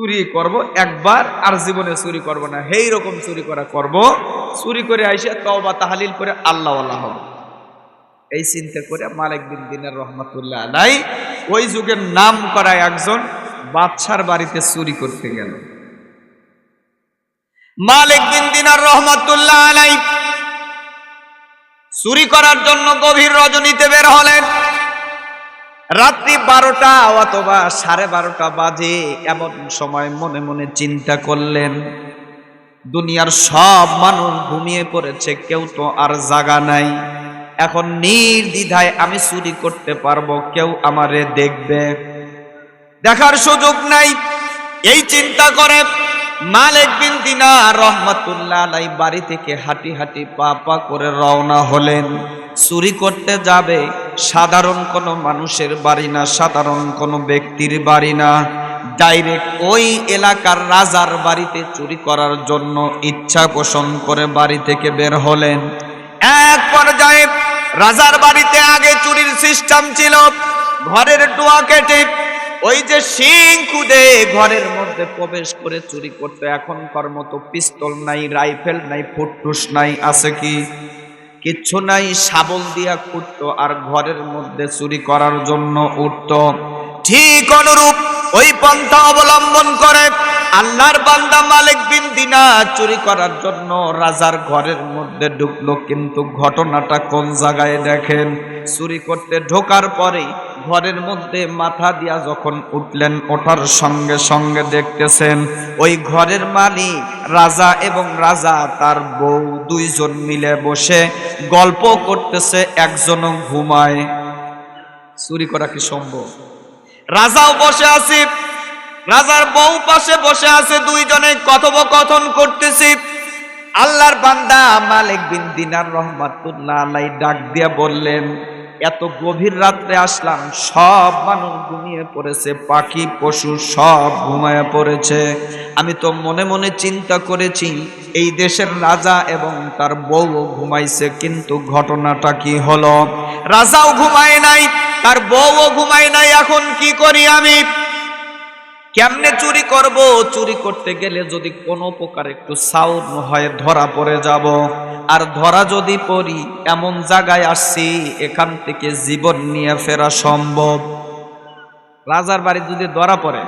চুরি করব, একবার আর জীবনে চুরি করব না। সেই রকম চুরি করা করব, চুরি করে আইসে তওবা, তাহালিল করে আল্লাহ আল্লাহ হব। এই চিন্তা করে মালিক বিন দিনের রহমতুল্লাহ আলাই ওই যুগের নাম করা একজন বাদশার বাড়িতে চুরি করতে গেল। মালিক বিন দিনার রহমতুল্লাহ আলাই চুরি করার জন্য গভীর রজনীতে বের হলেন। রাত্রি বারোটা অথবা সাড়ে বারোটা বাজে এমন সময় মনে মনে চিন্তা করলেন, দুনিয়ার সব মানুষ ঘুমিয়ে পড়েছে, কেউ তো আর জাগা নাই। এখন নির্দ্বিধায় আমি চুরি করতে পারব, কেউ আমারে দেখবে। দেখার সুযোগ নাই। এই চিন্তা করে মালিক বিন দিনার রহমতুল্লাহ আলাই বাড়ি থেকে হাঁটি হাঁটি পা পা করে রওনা হলেন। চুরি করতে যাবে সাধারণ কোনো মানুষের বাড়ি না, সাধারণ কোনো ব্যক্তির বাড়ি না। ডাইরেক্ট ওই এলাকার রাজার বাড়িতে চুরি করার জন্য ইচ্ছা পোষণ করে বাড়ি থেকে বের হলেন। এক পর্যায়ে রাজার বাড়িতে আগে চুরির সিস্টেম ছিল। ঘরের ডোয়া কেটে ওই যে শিং খুদে ঘরের মধ্যে প্রবেশ করে চুরি করতে এখনকার মতো পিস্তল নাই, রাইফেল নাই ফুটটুস নাই, আছে কি? কিছু নাই, শাবল দিয়া খুঁড়তো আর ঘরের মধ্যে চুরি করার জন্য উঠত। ঠিক অনুরূপ ওই পন্থা অবলম্বন করে আল্লাহর বান্দা মালিক বিন দিনা চুরি করার জন্য রাজার ঘরের মধ্যে ঢুকলো। কিন্তু ঘটনাটা কোন জায়গায় দেখেন? চুরি করতে ঢোকার পরে ঘরের মধ্যে মাথা দিয়া যখন উঠলেন, ওঠার সঙ্গে সঙ্গে দেখতেছেন ওই ঘরের মালিক রাজা এবং রাজা তার বউ দুইজন মিলে বসে গল্প করতেছে, একজনও ঘুমায়। চুরি করা কি সম্ভব? রাজাও বসে আছে, রাজার বউ পাশে বসে আছে দুইজনে কথোপকথন করতেছি। আল্লাহর বান্দা মালিক বিন দিনার রহমাতুল্লাহ আলাই ডাক দিয়া বললেন, এত গভীর রাত্রে আসলাম, সব মানুষ ঘুমিয়ে পড়েছে, পাখি, পশু সব ঘুমায় পড়েছে। আমি তো মনে মনে চিন্তা করেছি, এই দেশের রাজা এবং তার বউও ঘুমাইছে, কিন্তু ঘটনাটা কি হলো? রাজাও ঘুমায় নাই তার বউও ঘুমায় নাই, এখন কি করি আমি? কেমনে চুরি করব? চুরি করতে গেলে যদি কোনো প্রকার একটু সাউন্ড হয়, ধরা পড়ে যাব। আর ধরা যদি পড়ি, এমন জায়গায় আসছি, এখান থেকে জীবন নিয়ে ফেরা সম্ভব। রাজার বাড়ি যদি ধরা পড়ে,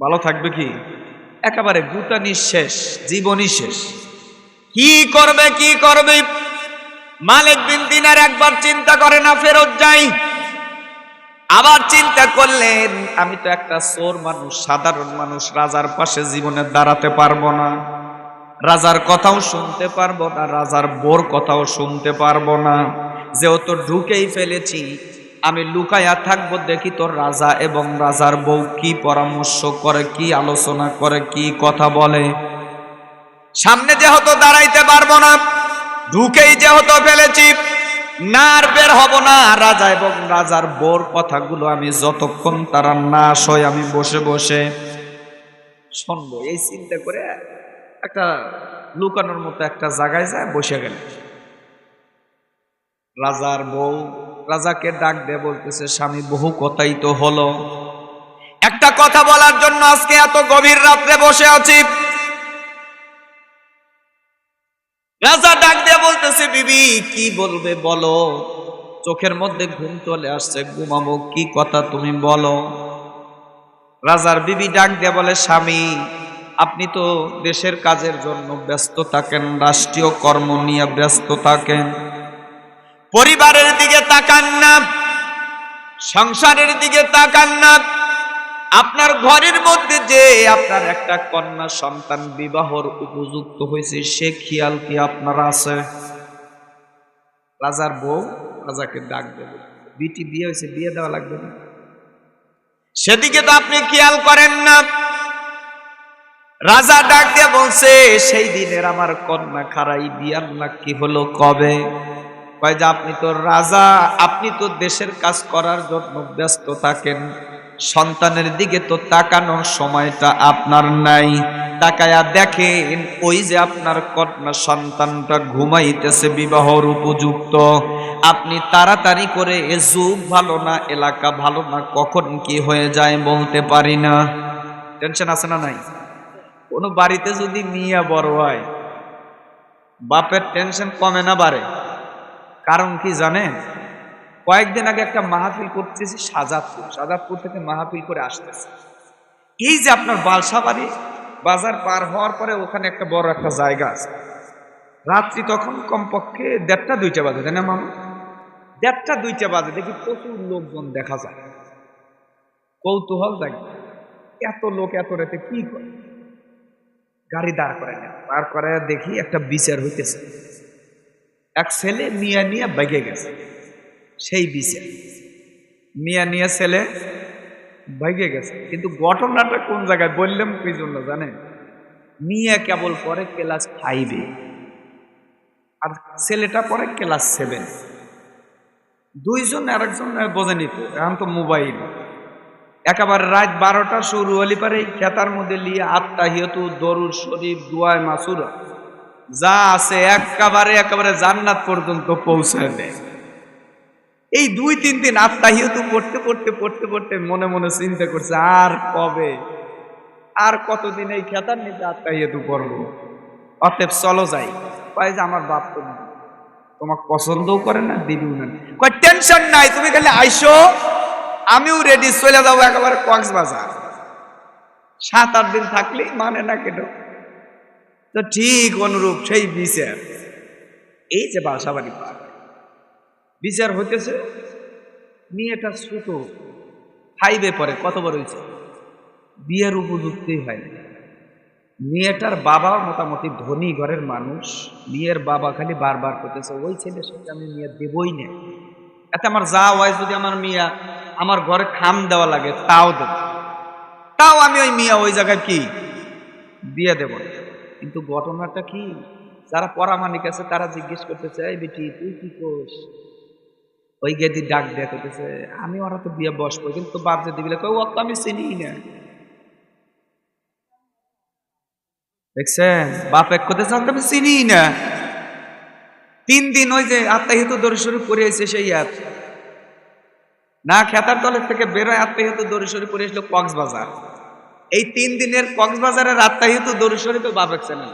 ভালো থাকবে কি? একেবারে গুতা শেষ, জীবনই শেষ। কি করবে কি করবে? মালিক বিন দিনার একবার চিন্তা করে না, ফেরত যাই। আবার চিন্তা করলেন, আমি তো একটা চোর মানুষ, সাধারণ মানুষ, রাজার পাশে জীবনে দাঁড়াতে পারব না। রাজার কথাও শুনতে পারব না, রাজার বোর কথাও শুনতে পারব না। যেহেতু ঢুকেই ফেলেছি, আমি লুকাইয়া থাকব, দেখি তোর রাজা এবং রাজার বউ কি পরামর্শ করে, কি আলোচনা করে, কি কথা বলে। সামনে যেহেতু দাঁড়াইতে পারব না ঢুকেই যেহেতু ফেলেছি না আর বের হব না। রাজা এবং রাজার বোর কথাগুলো আমি যতক্ষণ তারা না সই আমি বসে বসে শুনব। এই চিন্তা করে একটা লুকানোর মতো একটা জায়গায় যায়, বসে গেল। রাজার বউ রাজাকে ডাক দিয়ে বলতেছে, স্বামী, বহু কথাই তো হলো। একটা কথা বলার জন্য আজকে এত গভীর রাত্রে বসে আছি। রাজা ডাক দিয়ে বলতেছে, বিবি, কি বলবে বলো? চোখের মধ্যে ঘুম চলে আসছে। ঘুমাবো, কি কথা তুমি বলো? রাজার বিবি ডাক দিয়ে বলে, স্বামী, আপনি তো দেশের কাজের জন্য ব্যস্ত থাকেন, রাষ্ট্রীয় কর্ম নিয়ে ব্যস্ত থাকেন। পরিবারের দিকে তাকান না, সংসারের দিকে তাকান না আপনার ঘরের মধ্যে যে আপনার একটা কন্যা সন্তান বিবাহর উপযুক্ত হয়েছে, সে খেয়াল কি আপনার আছে? রাজার বউ রাজাকে ডাক দেবে। বিটি বিয়ে হয়েছে, বিয়ে দেওয়া লাগবে না। সেদিকে তো আপনি খেয়াল করেন না। রাজা ডাক দিয়ে বলছে, সেই দিনের আমার কন্যা খারাই বিয়ার না কি হলো কবে? কয় যে, আপনি তো রাজা, আপনি তো দেশের কাজ করার জন্য ব্যস্ত থাকেন। সন্তানের দিকে তো তাকানোর সময়টা আপনার নাই। তাকায়া দেখেন, ওই যে আপনার কন্যা সন্তানটা ঘুমাইতেছে বিবাহর উপযুক্ত। আপনি তাড়াতাড়ি করে, এ যুগ ভালো না, এলাকা ভালো না, কখন কি হয়ে যায় বলতে পারি না। টেনশন আছে না নাই? কোনো বাড়িতে যদি মিয়া বড় হয়, বাপের টেনশন কমে না বাড়ে। কারণ কি জানেন? কয়েকদিন আগে একটা মাহফিল করতেছি সাজাদপুর। সাজাদপুর থেকে মাহফিল করে আসতেছে। এই যে আপনার বালসাবাড়ি, বাজার পার হওয়ার পরে ওখানে একটা বড় একটা জায়গা আছে। রাত্রি তখন কমপক্ষে দেড়টা, দুইটা বাজে, তাই না মামা? দেড়টা, দুইটা বাজে, দেখি প্রচুর লোকজন দেখা যায়। কৌতূহল জাগে। এত লোক এত রাতে কি করে? গাড়ি দাঁড় করে না। দাঁড় করে দেখি একটা বিচার হইতেছে। এক ছেলে মিয়া নিয়ে বেগে গেছে। সেই বিচার মিয়া নিয়ে ছেলে বেগে গেছে। কিন্তু ঘটনাটা কোন জায়গায় বললাম কি জন্য জানেন? মিয়া কেবল পরে ক্লাস ফাইভে আর ছেলেটা পরে ক্লাস সেভেন দুইজন আরেকজন বোঝেনি তো, এখন তো মোবাইল। একেবারে রাত বারোটা শুরু হলি পারে খেতার মধ্যে লিয়ে হিয়তু দরুর শরীফ, দুয়ায় মাসুর। যা আছে একেবারে একেবারে জান্নাত পর্যন্ত পৌঁছায় দেয়। এই দুই, তিন দিন আত্মা হিয়তু পড়তে পড়তে পড়তে পড়তে মনে মনে চিন্তা করছে, আর কবে? আর কতদিন এই খেতার নিচে আত্মা হিয়তু পড়ব? অতএব চলো যাই। কয় যে আমার বাপ তো না। তোমাকে পছন্দও করে না দিদিও না। কয়, টেনশন নাই, তুমি খালি আইসো। আমিও রেডি চলে যাব একেবারে কক্সবাজার। সাত, আট দিন থাকলেই মানে না কেন? তো ঠিক অনুরূপ সেই বিচার। এই যে বাসাবাড়ি পার। বিচার হইতেছে। মেয়েটা ছোট, ফাইভে পরে কত বড় হয়েছে? বিয়ের উপযুক্তই হয় না। মেয়েটার বাবা মোটামুটি ধনী ঘরের মানুষ, মেয়ের বাবা খালি বারবার করতেছে, ওই ছেলের সাথে আমি মেয়ে দেবই না। এতে আমার যা হয়, যদি আমার মিয়া আমার ঘরে খাম দেওয়া লাগে, তাও দেব। তাও আমি ওই মিয়া ওই জায়গায় কি? দিয়ে দেব কিন্তু ঘটনাটা কি? যারা পরামানিক আছে, তারা জিজ্ঞেস করতেছে, এই বেটি, তুই কি কোস ওই গেদি ডাক দেয়া করতেছে আমি ওরা তো বিয়ে বসবো, কিন্তু বাপ যে দিবিলে কই ও, তো আমি চিনি না। দেখছেন? বাপ এক করতেছে আমি চিনি না। তিন দিন ওই যে আত্মাহিত দৌড় শুরু করে এসে সেই আত। না, খেতার তলের থেকে বেরোয় আত্মাহিত দৌড় শুরু করে এসলো কক্সবাজার। এই তিন দিনের কক্সবাজারের আত্মাহিত দৌড় তো বাপেক চ্যানেল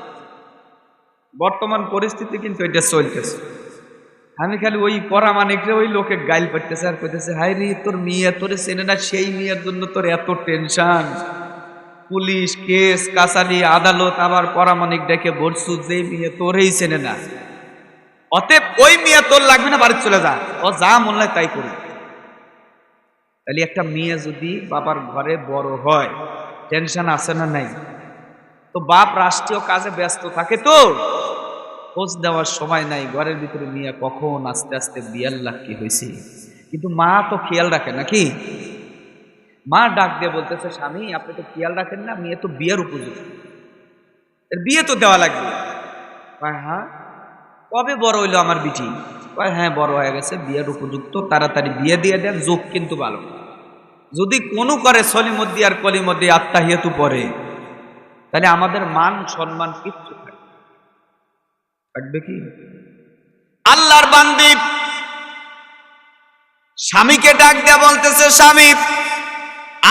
বর্তমান পরিস্থিতি কিন্তু এটা চলতেছে। আমি খালি ওই পরামানিকরে ওই লোকে গাইল পাইতেছে আর কইতেছে হাই রে, তোর মেয়ে, তোরে চেনে না, সেই মেয়ের জন্য তোর এত টেনশন। পুলিশ কেস, কাছারি, আদালত, আবার পরামানিক ডেকে বলছু, যে মেয়ে তোরেই চেনে না। অতএব ওই মেয়ে তোর লাগবে না বাড়ি চলে যা। ও যা মনে হয় তাই করি তাহলে একটা মেয়ে যদি বাবার ঘরে বড় হয়, টেনশন আছে না নাই? তো বাপ রাষ্ট্রীয় কাজে ব্যস্ত থাকে তো। খোঁজ দেওয়ার সময় নাই ঘরের ভিতরে মেয়ে কখন আস্তে আস্তে বিয়ার লাখ কি হয়েছে কিন্তু মা তো খেয়াল রাখে নাকি? মা ডাক দিয়ে বলতেছে স্বামী আপনি তো খেয়াল রাখেন না মেয়ে তো বিয়ের উপযুক্ত বিয়ে তো দেওয়া লাগবে। কয়, হ্যাঁ? কবে বড় হইল আমার বিটি? কয় হ্যাঁ বড় হয়ে গেছে বিয়ের উপযুক্ত তাড়াতাড়ি বিয়ে দিয়ে দেন যোগ কিন্তু ভালো। যদি কোনো করে সলিমদ্দি আর কলিমদ্দি আত্মাহিয়াতু পরে তাহলে আমাদের মান সম্মান কিচ্ছু থাকবে কি? আল্লাহর বান্দি স্বামীকে ডাক দেয়া বলতেছে, স্বামী,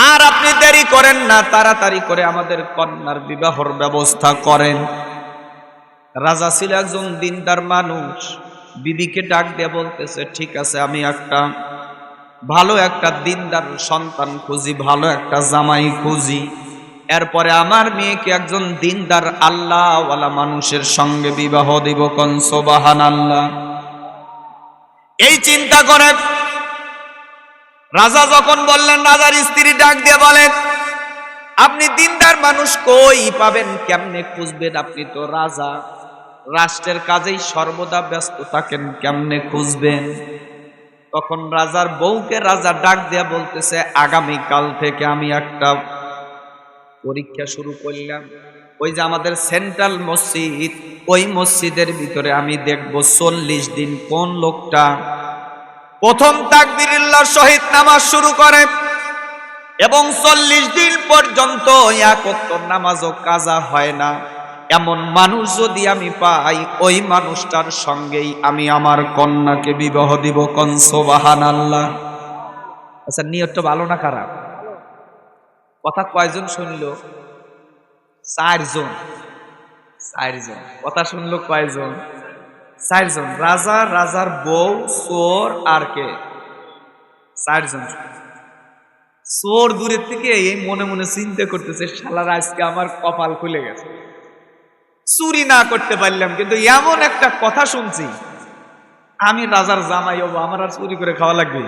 আর আপনি দেরি করেন না, তাড়াতাড়ি করে আমাদের কন্যার বিবাহর ব্যবস্থা করেন। রাজা ছিল একজন দিনদার মানুষ। বিবিকে ডাক দিয়ে বলতেছে, ঠিক আছে, আমি একটা ভালো একটা দিনদার সন্তান খুঁজি, ভালো একটা জামাই খুঁজি। এরপরে আমার মেয়েকে একজন দিনদার আল্লাহওয়ালা মানুষের সঙ্গে বিবাহ দিব কন? সোবাহান আল্লাহ এই চিন্তা করে রাজা যখন বললেন, রাজার স্ত্রী ডাক দিয়ে বলেন আপনি দিনদার মানুষ কই? পাবেন কেমনে খুঁজবেন আপনি তো রাজা। রাষ্ট্রের কাজেই সর্বদা ব্যস্ত থাকেন, কেমনে খুঁজবেন? তখন রাজার বউকে রাজা ডাক দিয়া বলতেছে আগামী কাল থেকে আমি একটা পরীক্ষা শুরু করলাম। ওই যে আমাদের সেন্ট্রাল মসজিদ, ওই মসজিদের ভিতরে আমি দেখব চল্লিশ দিন কোন লোকটা। প্রথম তাকবিরিল্লার সহিত নামাজ শুরু করে এবং চল্লিশ দিন পর্যন্ত এক অক্ত নামাজও কাজা হয় না। এমন মানুষ যদি আমি পাই, ওই মানুষটার সঙ্গেই আমি আমার কন্যাকে বিবাহ দিব কনসোবাহান আল্লাহ আচ্ছা নিয়তটা ভালো না খারাপ? কথা কয়জন শুনল? চারজন। চারজন। কথা শুনলো কয়জন? চারজন। রাজা, রাজার বউ, চোর আর কে? চারজন। চোর দূরের থেকে এই মনে মনে চিন্তা করতেছে, শালার আজকে আমার কপাল খুলে গেছে। চুরি না করতে পারলাম, কিন্তু এমন একটা কথা শুনছি। আমি রাজার জামাই হব, আমার আর চুরি করে খাওয়া লাগবে।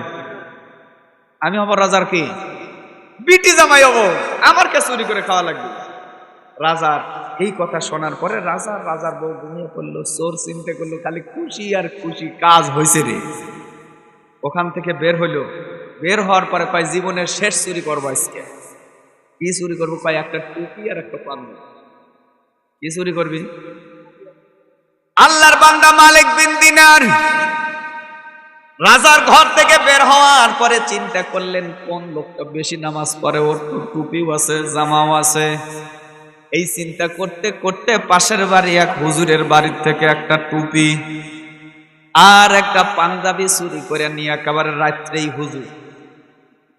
আমি হব রাজার কি? বিটি জামাই হব। আমার কে চুরি করে খাওয়া লাগবে। রাজার এই কথা শোনার পরে রাজার রাজার বউ ঘুমিয়ে পড়ল, চোর চিন্তা করল, খালি খুশি আর খুশি কাজ হয়েছে রে। ওখান থেকে বের হইল। বের হওয়ার পরে কয়, জীবনের শেষ চুরি করব আজকে। কি চুরি করব? কয়, একটা টুপি আর একটা পান্না কি চুরি করবি? আল্লাহর বান্দা মালিক বিন দিনার। রাজার ঘর থেকে বের হওয়ার পরে চিন্তা করলেন, কোন লোকটা বেশি নামাজ পড়ে? ওর তো টুপিও আছে, জামাও আছে। এই চিন্তা করতে করতে পাশের বাড়ি, এক হুজুরের বাড়ির থেকে একটা টুপি আর একটা পাঞ্জাবি চুরি করে নিয়ে একেবারে রাত্রেই হুজুর।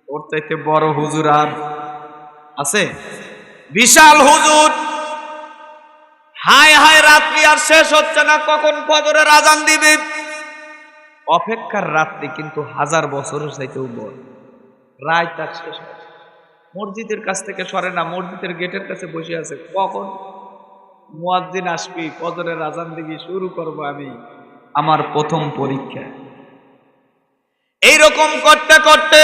ওর চাইতে বড় হুজুর আর আছে? বিশাল হুজুর! হায় হায়, রাত্রি আর শেষ হচ্ছে না, কখন ফজরের আজান দিবে? অপেক্ষার রাত্রি কিন্তু হাজার বছরের চাইতেও বড়। রায় তার শেষ। মসজিদের কাছ থেকে সরে না, মসজিদের গেটের কাছে বসে আছে। কখন? মুয়াজ্জিন আসবি, ফজরের আজান দিবি, শুরু করব আমি আমার প্রথম পরীক্ষা। এইরকম করতে করতে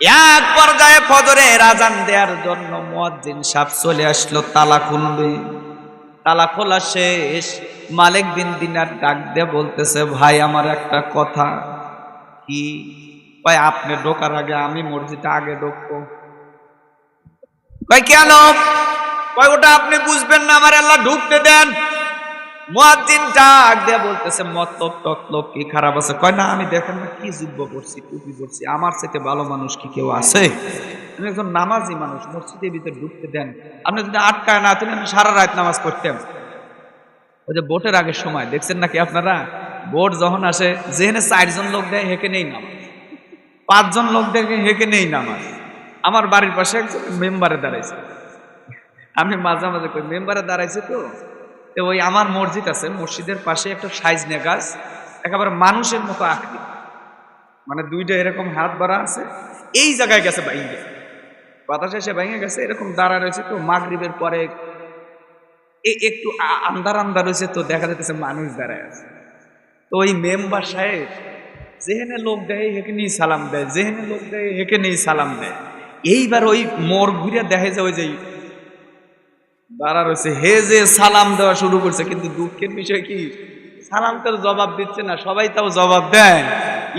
এক পর্যায়ে ফজরের আজান দেওয়ার জন্য মুয়াজ্জিন সাপ চলে আসলো তালা খুলবে তালা খোলা শেষ। মালিক বিন দিনার ডাক দিয়ে বলতেছে, ভাই, আমার একটা কথা কি? ভাই আপনি ঢোকার আগে আমি মসজিদে আগে ঢুকবো? ভাই কেন? ভাই ওটা আপনি বুঝবেন না, আমার আল্লাহ ঢুকতে দেন। মুয়াজ্জিন ডাক বলতেছে কি খারাপ আছে? না, আমি না কি করছি আমার ভালো মানুষ কি কেউ আছে? আমি একজন মানুষ, মসজিদের ভিতরে দেন। আপনি যদি আটকায় না তুমি সারা রাত নামাজ পড়তাম। ওই যে আগের সময়, দেখছেন নাকি আপনারা? ভোট যখন আসে, যেখানে চারজন লোক দেয়, হেঁকে নেই নামাজ। পাঁচজন লোক দেখে হেঁকে নেই নামাজ। আমার বাড়ির পাশে একজন মেম্বারে দাঁড়াইছে। আমি মাঝে মাঝে কই, মেম্বারে দাঁড়াইছে তো? তো ওই আমার মসজিদ আছে, মসজিদের পাশে একটা সাইজ নে গাছ, একেবারে মানুষের মতো আকৃতি। মানে দুইটা এরকম হাত বাড়া আছে, এই জায়গায় গেছে বাইঙ্গে বাতাসে এসে ভেঙে গেছে, এরকম দাঁড়া রয়েছে তো মাগরিবের পরে। একটু আ- আন্ধার আন্ধার রয়েছে তো দেখা যাচ্ছে মানুষ দাঁড়ায় আছে। তো ওই মেম্বার সাহেব যেহেনে লোক দেয় হেঁকেনেই সালাম দেয়, যেখানে লোক দেয় হেঁকেনেই সালাম দেয়। এইবার ওই মোর ঘুরে দেখে যে ওই যে দাঁড়া রয়েছে। হে যে সালাম দেওয়া শুরু করছে, কিন্তু দুঃখের বিষয় কি? সালাম তো জবাব দিচ্ছে না, সবাই তাও জবাব দেয়।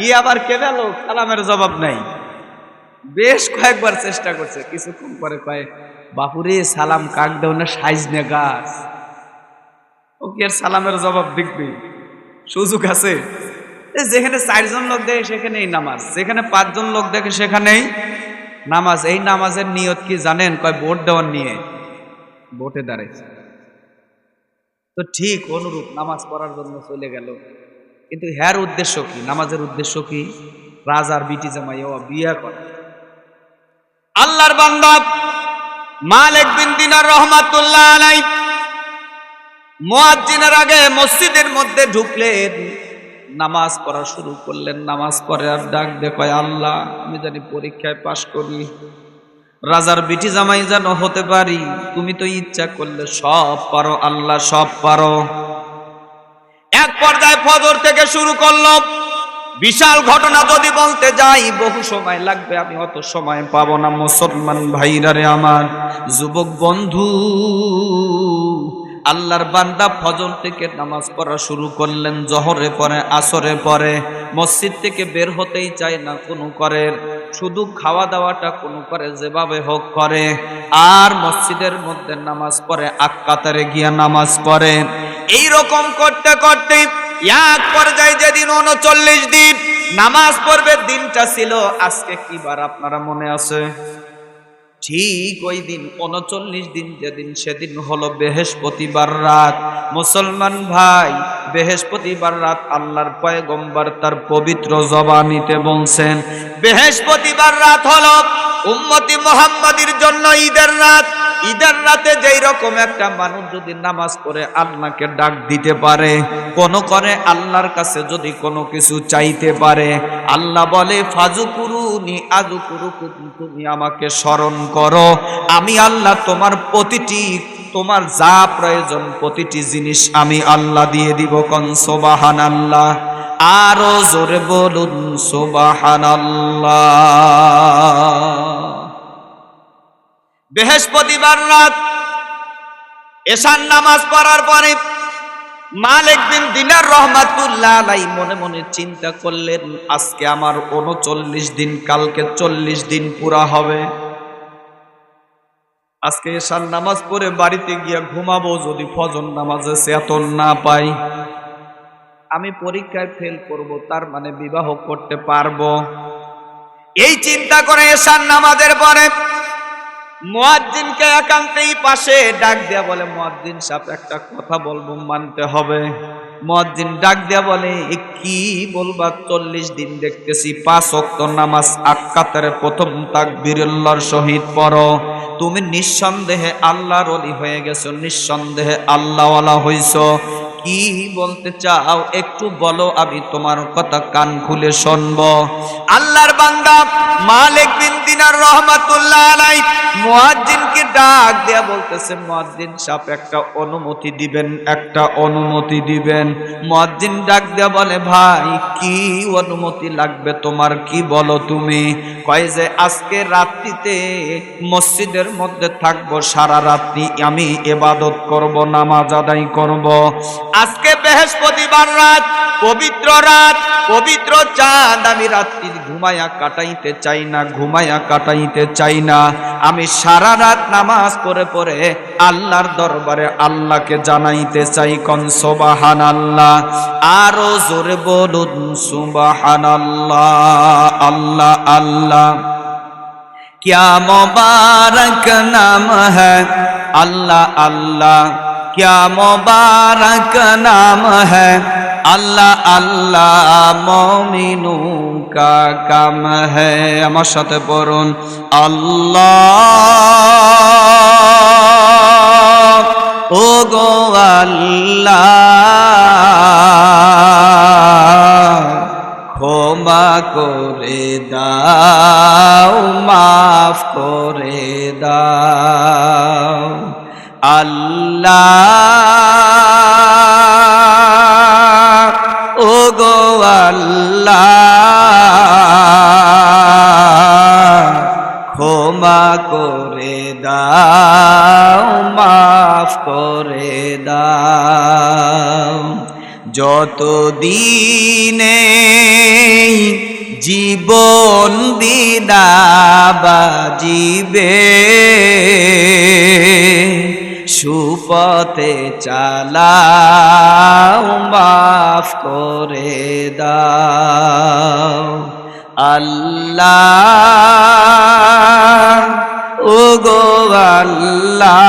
ই আবার কে গেল সালামের জবাব নাই। বেশ কয়েকবার চেষ্টা করছে, কিছুক্ষণ পরে কয়, বাপুরে, সালাম কাক দেও না, সাইজ নে গাছ। ও কি আর সালামের জবাব দেখবে সুযোগ আছে? যেখানে চারজন লোক দেখে সেখানেই নামাজ, যেখানে পাঁচজন লোক দেখে সেখানেই নামাজ। এই নামাজের নিয়ত কি জানেন? কয়, ভোট দেওয়ার নিয়ে। ভোটে দাঁড়াইছে। তো ঠিক অনুরূপ নামাজ পড়ার জন্য চলে গেল। কিন্তু হ্যার উদ্দেশ্য কি? নামাজের উদ্দেশ্য কি? রাজার বিটি জামাই ও বিয়ে করা। আল্লাহর বান্দা মালিক বিন দিনার রহমাতুল্লাহ আলাই মুয়াজ্জিনের আগে মসজিদের মধ্যে ঢুকলেন। নামাজ পড়া শুরু করলেন। নামাজ পড়ে আর ডাক দেখায়, আল্লাহ, আমি জানি পরীক্ষায় পাশ করি রাজার বিটি জামাই যেন হতে পারি, তুমি তো ইচ্ছা করলে সব পারো, আল্লাহ সব পারো। এক পর্যায়ে ফজর থেকে শুরু করল। বিশাল ঘটনা যদি বলতে যাই, বহু সময় লাগবে, আমি অত সময় পাবো না, মুসলমান ভাইরারে আমার, যুবক বন্ধু। আল্লাহর বান্দা ফজর থেকে নামাজ পড়া শুরু করলেন জহরে পরে আসরে পরে, মসজিদ থেকে বের হতেই চায় না কোনো করে। শুধু খাওয়া দাওয়াটা কোনো করে, যেভাবে হোক করে। আর মসজিদের মধ্যে নামাজ পড়ে, আক্কাতারে গিয়া নামাজ পড়ে। এই রকম করতে করতে এক পর্যায়ে যেদিন উনচল্লিশ দিন নামাজ পড়বে, দিনটা ছিল, আজকে কি বার আপনারা মনে আছে? ঠিক ওই দিন, উনচল্লিশ দিন যেদিন, সেদিন হলো বৃহস্পতিবার রাত। মুসলমান ভাই, বৃহস্পতিবার রাত আল্লাহর পয়গম্বর তার পবিত্র জবানিতে বলছেন বৃহস্পতিবার রাত হলো। উম্মতি মোহাম্মদীর জন্য ঈদের রাত। ঈদের রাতে যেই রকম একটা মানুষ যদি নামাজ পড়ে, আল্লাহকে ডাক দিতে পারে, কোন করে আল্লাহর কাছে যদি কোনো কিছু চাইতে পারে, আল্লাহ বলে ফাজুকুরুনি আজুকুরুকুম তুমি আমাকে স্মরণ করো। আমি আল্লাহ তোমার প্রতিটি, তোমার যা প্রয়োজন, প্রতিটি জিনিস আমি আল্লাহ দিয়ে দিব কন সোবাহান আল্লাহ আরও জোরে বলুন সোবাহান আল্লাহ বৃহস্পতিবার রাত এশান নামাজ পড়ার পরে মালিক বিন দিনার রহমাতুল্লাহ আলাই মনে মনে চিন্তা করলেন, আজকে আমার উনচল্লিশ দিন, কালকে চল্লিশ দিন পুরা হবে। আজকে এশান নামাজ পড়ে বাড়িতে গিয়া ঘুমাবো, যদি ফজর নামাজে চেতন না পাই আমি পরীক্ষায় ফেল করব, তার মানে বিবাহ করতে পারব। এই চিন্তা করে এশান নামাজের পরে মুয়াজ্জিনকে একান্তেই পাশে ডাক দেয়া বলে, মুয়াজ্জিন সাহেব, একটা কথা বলব, মানতে হবে। মুয়াজ্জিন ডাক দেয়া বলে কি বলবা, চল্লিশ দিন দেখতেছি, পাঁচ অক্ত নামাজ আক্কাতের প্রথম তাক তাকবীরুল্লাহর সহিত পড়ো। তুমি নিঃসন্দেহে আল্লাহর অলি হয়ে গেছো, নিঃসন্দেহে আল্লাহওয়ালা হইছো। কি বলতে চাও একটু বলো, আমি তোমার কথা কান খুলে শুনব। আল্লাহর বান্দা মালিক বিন দিনার রহমাতুল্লাহ আলাই মুয়াজ্জিনকে ডাক দেয়া বলতেছে, মুয়াজ্জিন সাহেব একটা অনুমতি দিবেন, একটা অনুমতি দিবেন। মুয়াজ্জিন ডাক দেয়া বলে, ভাই, কি অনুমতি লাগবে তোমার, কি বলো তুমি? কয় যে, আজকে রাত্রিতে মসজিদের মধ্যে থাকব, সারা রাত্রি আমি এবাদত করব, নামাজ আদায় করব। আজকে বৃহস্পতিবার রাত পবিত্র রাত পবিত্র চাঁদ আমি রাত্রি ঘুমায়া কাটাইতে চাই না ঘুমায়া কাটাইতে চাই না আমি সারা রাত নামাজ পড়ে পড়ে আল্লাহর দরবারে আল্লাহকে জানাইতে চাই কন সোবাহান আল্লাহ আরো জোরে বলুন সুবাহান আল্লাহ আল্লাহ আল্লাহ क्या मुबारक नाम है अल्लाह अल्लाह क्या मुबारक नाम है अल्लाह अल्लाह मोमिनू का काम है আমার সাথে পড়ুন আল্লাহ ও গো আল্লাহ ক্ষমা করে দাও মাফ করে দাও আল্লাহ ও গো আল্লাহ ক্ষমা করে দাও মাফ করে দাও। যত দিনে জীবন বিদাবাজিবে সুপথে চালাও মাফ করে দাও। আল্লাহ ও গো আল্লাহ।